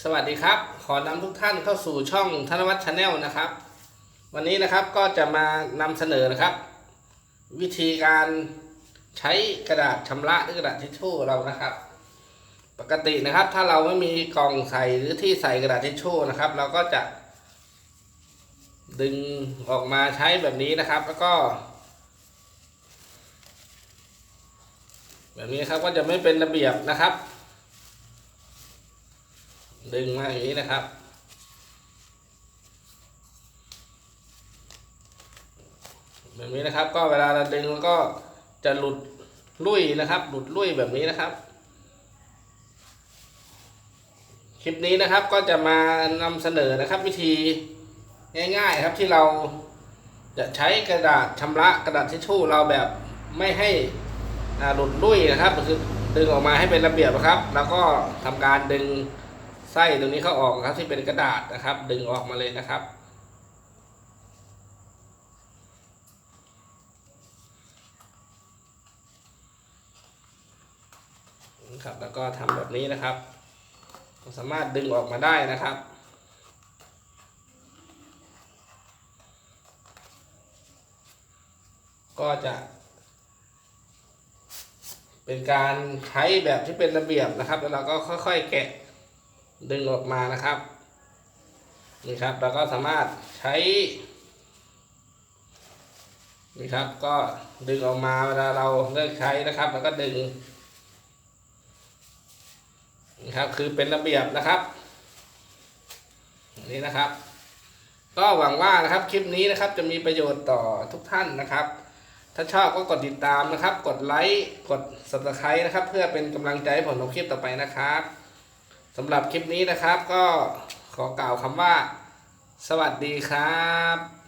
สวัสดีครับ ขอนำทุกท่านเข้าสู่ช่องธนวัฒน์ชาแนลนะครับ วันนี้นะครับก็จะมานำเสนอนะครับ วิธีการใช้กระดาษชำระหรือกระดาษทิชชู่เรานะครับ ปกตินะครับ ถ้าเราไม่มีกล่องใส่หรือที่ใส่กระดาษทิชชู่นะครับ เราก็จะ ดึงออกมาใช้แบบนี้นะครับ แล้วก็ แบบนี้ครับก็จะไม่เป็นระเบียบนะครับ ดึงมาอย่างนี้นะครับ แบบนี้นะครับก็เวลาเราดึงก็จะหลุดลุ่ยนะครับ หลุดลุ่ยแบบนี้นะครับ คลิปนี้นะครับก็จะมานำเสนอนะครับ วิธีง่ายๆครับที่เราจะใช้กระดาษชำระกระดาษทิชชู่เราแบบไม่ให้หลุดลุ่ยนะครับคือดึงออกมาให้เป็นระเบียบนะครับ แล้วก็ทำการดึง ไส้ตรงนี้เข้าออกครับที่เป็นกระดาษนะครับ ดึงออกมาเลยนะครับนะครับ แล้วก็ทำแบบนี้นะครับ สามารถดึงออกมาได้นะครับก็จะ เป็นการใช้แบบที่เป็นระเบียบนะครับ แล้วเราก็ค่อยๆแกะ ดึงออกมานะครับนี่ครับเราก็สามารถใช้นี่ครับก็ดึงออกมาเวลาเราเลิกใช้นะครับแล้วก็ดึงนะครับคือเป็นระเบียบนะครับนนี้นะครับ ก็หวังว่านะครับคลิปนี้นะครับจะมีประโยชน์ต่อทุกท่านนะครับ ถ้าชอบก็กดติดตามนะครับ กดไลค์กด subscribe นะครับ เพื่อเป็นกำลังใจให้ผมทำคลิปต่อไปนะครับ สำหรับคลิปนี้นะครับก็ขอกล่าวคำว่า สวัสดีครับ